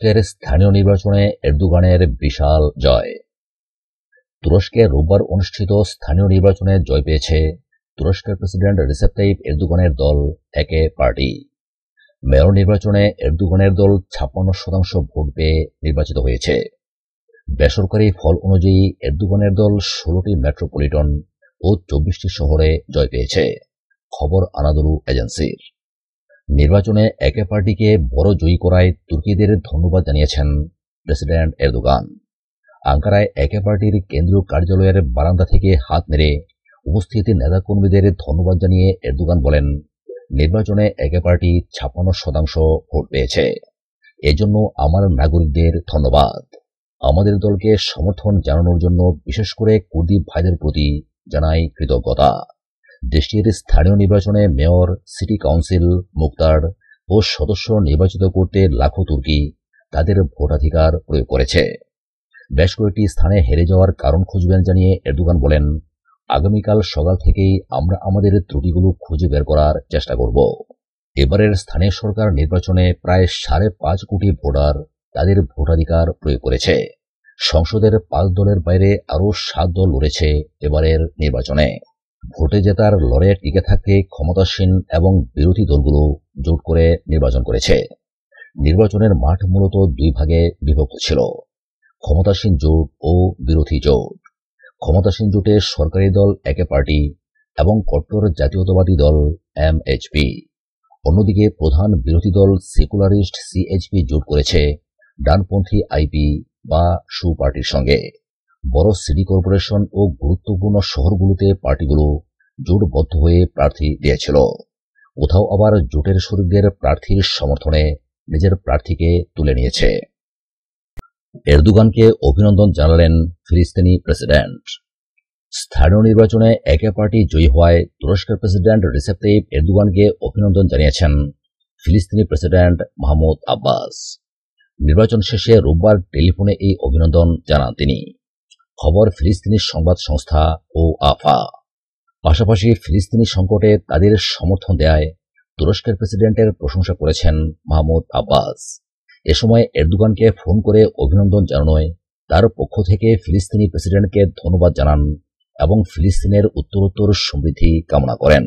তুরস্কের স্থানীয় নির্বাচনে এরদোগানের বিশাল জয়। তুরস্কে রোববার অনুষ্ঠিত স্থানীয় নির্বাচনে জয় পেয়েছে তুরস্কের প্রেসিডেন্ট রিসেপ তাইপ দল, একে পার্টি। মেয়র নির্বাচনে এরদোগানের দল ছাপ্পান্ন শতাংশ ভোট পেয়ে নির্বাচিত হয়েছে। বেসরকারি ফল অনুযায়ী এরদোগানের দল ষোলোটি মেট্রোপলিটন ও চব্বিশটি শহরে জয় পেয়েছে। খবর আনাদুলু এজেন্সির। নির্বাচনে একে পার্টিকে বড় জয়ী করায় তুর্কিদের ধন্যবাদ জানিয়েছেন প্রেসিডেন্ট এরদোগান। আঙ্কারায় একে পার্টির কেন্দ্রীয় কার্যালয়ের বারান্দা থেকে হাত নেড়ে উপস্থিত নেতাকর্মীদের ধন্যবাদ জানিয়ে এরদোগান বলেন, নির্বাচনে একে পার্টি ছাপ্পান্ন শতাংশ ভোট পেয়েছে। এজন্য আমার নাগরিকদের ধন্যবাদ। আমাদের দলকে সমর্থন জানানোর জন্য বিশেষ করে কুর্দি ভাইদের প্রতি জানাই কৃতজ্ঞতা। দেশটির স্থানীয় নির্বাচনে মেয়র, সিটি কাউন্সিল, মুক্তার ও সদস্য নির্বাচিত করতে লাখো তুর্কি তাদের ভোটাধিকার প্রয়োগ করেছে। বেশ কয়েকটি স্থানে হেরে যাওয়ার কারণ খুঁজবেন জানিয়ে এরদোগান বলেন, আগামীকাল সকাল থেকেই আমরা আমাদের ত্রুটিগুলো খুঁজে বের করার চেষ্টা করব। এবারের স্থানীয় সরকার নির্বাচনে প্রায় সাড়ে পাঁচ কোটি ভোটার তাদের ভোটাধিকার প্রয়োগ করেছে। সংসদের পাঁচ দলের বাইরে আরও সাত দল লড়েছে এবারের নির্বাচনে। ভোটে জেতার লড়াইয়ে টিকে থাকতে ক্ষমতাসীন এবং বিরোধী দলগুলো জোট করে নির্বাচন করেছে। নির্বাচনের মাঠ মূলত দুই ভাগে বিভক্ত ছিল, ক্ষমতাসীন জোট ও বিরোধী জোট। ক্ষমতাসীন জোটে সরকারি দল একে পার্টি এবং কট্টর জাতীয়তাবাদী দল এমএইচপি। অন্যদিকে প্রধান বিরোধী দল সেকুলারিস্ট সিএইচপি জোট করেছে ডানপন্থী আইপি বা সু পার্টির সঙ্গে। বড় সিটি কর্পোরেশন ও গুরুত্বপূর্ণ শহরগুলোতে পার্টিগুলো জোটবদ্ধ হয়ে প্রার্থী দিয়েছিল। কোথাও আবার জোটের শরীরদের প্রার্থীর সমর্থনে নিজের প্রার্থীকে তুলে নিয়েছে। এরদোগানকে অভিনন্দন জানালেন ফিলিস্তিনি প্রেসিডেন্ট। স্থানীয় নির্বাচনে একে পার্টি জয়ী হওয়ায় তুরস্কের প্রেসিডেন্ট রিসেপ তাইপ এরদোগানকে অভিনন্দন জানিয়েছেন ফিলিস্তিনি প্রেসিডেন্ট মাহমুদ আব্বাস। নির্বাচন শেষে রোববার টেলিফোনে এই অভিনন্দন জানান তিনি। খবর ফিলিস্তিনি সংবাদ সংস্থা ও আফা। পাশাপাশি ফিলিস্তিনি সংকটে তাদের সমর্থন দেয় তুরস্কের প্রেসিডেন্টের প্রশংসা করেছেন মাহমুদ আব্বাস। এ সময় এরদোগানকে ফোন করে অভিনন্দন জানানোয় তার পক্ষ থেকে ফিলিস্তিনি প্রেসিডেন্টকে ধন্যবাদ জানান এবং ফিলিস্তিনের উত্তরোত্তর সমৃদ্ধি কামনা করেন।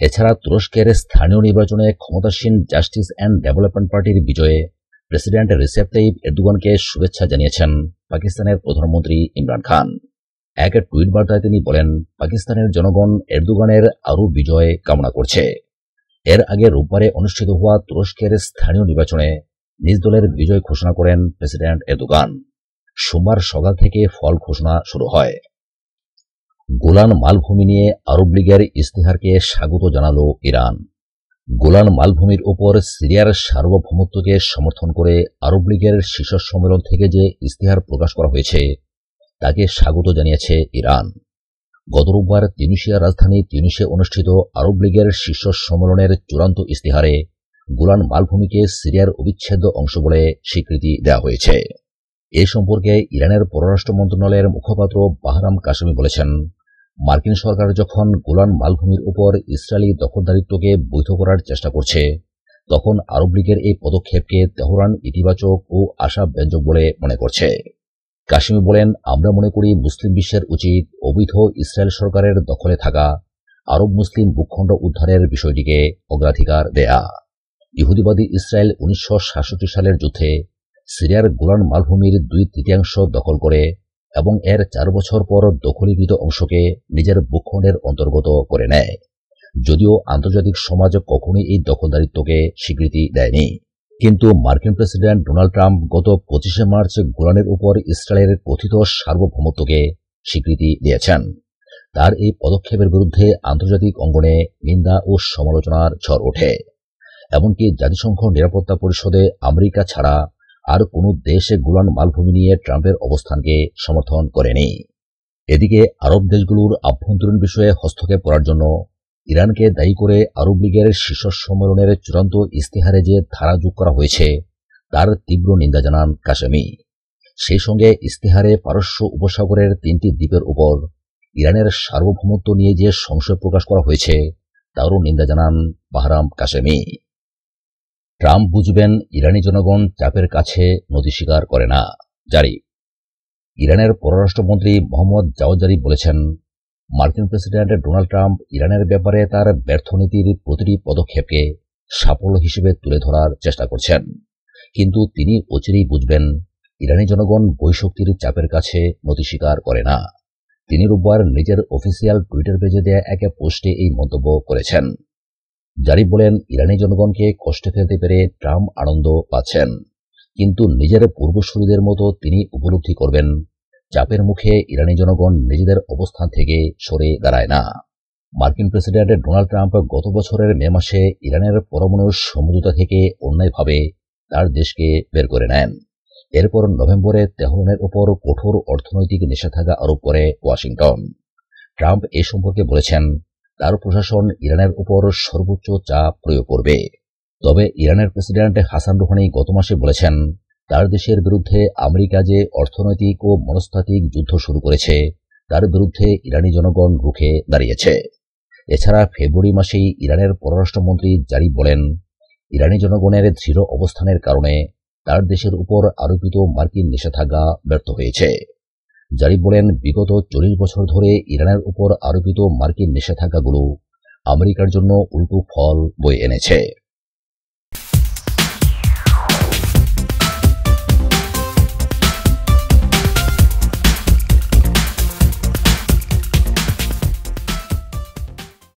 এছাড়া তুরস্কের স্থানীয় নির্বাচনে ক্ষমতাসীন জাস্টিস অ্যান্ড ডেভেলপমেন্ট পার্টির বিজয়ে প্রেসিডেন্ট রিসেপ তাইব এরদোগানকে শুভেচ্ছা জানিয়েছেন। পাকিস্তানের প্রধানমন্ত্রী ইমরান খান। এক টুইট বার্তায় তিনি বলেন, পাকিস্তানের জনগণ এরদোগানের আরও বিজয় কামনা করছে। এর আগে রোববারে অনুষ্ঠিত হওয়া তুরস্কের স্থানীয় নির্বাচনে নিজ দলের বিজয় ঘোষণা করেন প্রেসিডেন্ট এরদোগান। সোমবার সকাল থেকে ফল ঘোষণা শুরু হয়। গোলান মালভূমি নিয়ে আরব লীগের ইস্তেহারকে স্বাগত জানালো ইরান। গোলান মালভূমির ওপর সিরিয়ার সার্বভৌমত্বকে সমর্থন করে আরব লীগের শীর্ষ সম্মেলন থেকে যে ইস্তেহার প্রকাশ করা হয়েছে, তাকে স্বাগত জানিয়েছে ইরান। গত রোববার তিউনিশিয়ার রাজধানী তিউনিশে অনুষ্ঠিত আরব লীগের শীর্ষ সম্মেলনের চূড়ান্ত ইস্তেহারে গোলান মালভূমিকে সিরিয়ার অবিচ্ছেদ্য অংশ বলে স্বীকৃতি দেওয়া হয়েছে। এ সম্পর্কে ইরানের পররাষ্ট্র মন্ত্রণালয়ের মুখপাত্র বাহরাম কাশ্মী বলেছেন মার্কিন সরকার যখন গোলান মালভূমির উপর ইসরায়েলি দখলদারিত্বকে বৈধ করার চেষ্টা করছে, তখন আরব লীগের এই পদক্ষেপকে তেহরান ইতিবাচক ও আশাব্যঞ্জক বলে মনে করছে। কাশ্মীর বলেন, আমরা মনে করি মুসলিম বিশ্বের উচিত অবৈধ ইসরায়েল সরকারের দখলে থাকা, আরব মুসলিম ভূখণ্ড উদ্ধারের বিষয়টিকে অগ্রাধিকার দেয়া। ইহুদিবাদী ইসরায়েল উনিশশো সাতষট্টি সালের যুদ্ধে সিরিয়ার গোলান মালভূমির দুই তৃতীয়াংশ দখল করে এবং এর চার বছর পর দখলীকৃত অংশকে নিজের ভূখণ্ডের অন্তর্গত করে নেয়। যদিও আন্তর্জাতিক সমাজ কখনোই এই দখলদারিত্বকে স্বীকৃতি দেয়নি। কিন্তু মার্কিন প্রেসিডেন্ট ডোনাল্ড ট্রাম্প গত পঁচিশে মার্চ গোলানের উপর ইসরায়েলের কথিত সার্বভৌমত্বকে স্বীকৃতি দিয়েছেন। তার এই পদক্ষেপের বিরুদ্ধে আন্তর্জাতিক অঙ্গনে নিন্দা ও সমালোচনার ঝড় ওঠে। এমনকি জাতিসংঘ নিরাপত্তা পরিষদে আমেরিকা ছাড়া আর কোনো দেশে গোলান মালভূমি নিয়ে ট্রাম্পের অবস্থানকে সমর্থন করেনি। এদিকে আরব দেশগুলোর আভ্যন্তরীণ বিষয়ে হস্তক্ষেপ করার জন্য ইরানকে দায়ী করে আরব লীগের শীর্ষ সম্মেলনের চূড়ান্ত ইস্তেহারে যে ধারা যোগ করা হয়েছে, তার তীব্র নিন্দা জানান কাশেমি। সেই সঙ্গে ইস্তেহারে পারস্য উপসাগরের তিনটি দ্বীপের উপর ইরানের সার্বভৌমত্ব নিয়ে যে সংশয় প্রকাশ করা হয়েছে, তারও নিন্দা জানান বাহরাম কাশেমি। ট্রাম্প বুঝবেন ইরানি জনগণ চাপের কাছে নদী স্বীকার করে না। জারি। ইরানের পররাষ্ট্রমন্ত্রী মোহাম্মদ জাওয়াদ জারিফ বলেছেন, মার্কিন প্রেসিডেন্ট ডোনাল্ড ট্রাম্প ইরানের ব্যাপারে তার ব্যর্থ নীতির প্রতিটি পদক্ষেপকে সাফল্য হিসেবে তুলে ধরার চেষ্টা করছেন। কিন্তু তিনি অচিরেই বুঝবেন, ইরানি জনগণ বৈশক্তির চাপের কাছে নথি স্বীকার করে না। তিনি রোববার নিজের অফিসিয়াল টুইটার পেজে দেয়া এক পোস্টে এই মন্তব্য করেছেন। জারিফ বলেন, ইরানি জনগণকে কষ্টে ফেলতে পেরে ট্রাম্প আনন্দ পাচ্ছেন। কিন্তু নিজের পূর্বসূরীদের মতো তিনি উপলব্ধি করবেন। চাপের মুখে ইরানি জনগণ নিজেদের অবস্থান থেকে সরে দাঁড়ায় না। মার্কিন প্রেসিডেন্ট ডোনাল্ড ট্রাম্প গত বছরের মে মাসে ইরানের পরমাণু সমঝোতা থেকে অন্যায়ভাবে তার দেশকে বের করে নেন। এরপর নভেম্বরে তেহরানের ওপর কঠোর অর্থনৈতিক নিষেধাজ্ঞা আরোপ করে ওয়াশিংটন। ট্রাম্প এ সম্পর্কে বলেছেন তার প্রশাসন ইরানের উপর সর্বোচ্চ চাপ প্রয়োগ করবে। তবে ইরানের প্রেসিডেন্ট হাসান রুহানি গত মাসে বলেছেন, তার দেশের বিরুদ্ধে আমেরিকা যে অর্থনৈতিক ও মনস্তাত্ত্বিক যুদ্ধ শুরু করেছে, তার বিরুদ্ধে ইরানি জনগণ রুখে দাঁড়িয়েছে। এছাড়া ফেব্রুয়ারি মাসেই ইরানের পররাষ্ট্রমন্ত্রী জারি বলেন, ইরানি জনগণের দৃঢ় অবস্থানের কারণে তার দেশের উপর আরোপিত মার্কিন নিষেধাজ্ঞা ব্যর্থ হয়েছে। জারি বলেন বিগত চল্লিশ বছর ধরে ইরানের উপর আরোপিত মার্কিন নিষেধাজ্ঞাগুলো আমেরিকার জন্য উল্টো ফল বয়ে এনেছে।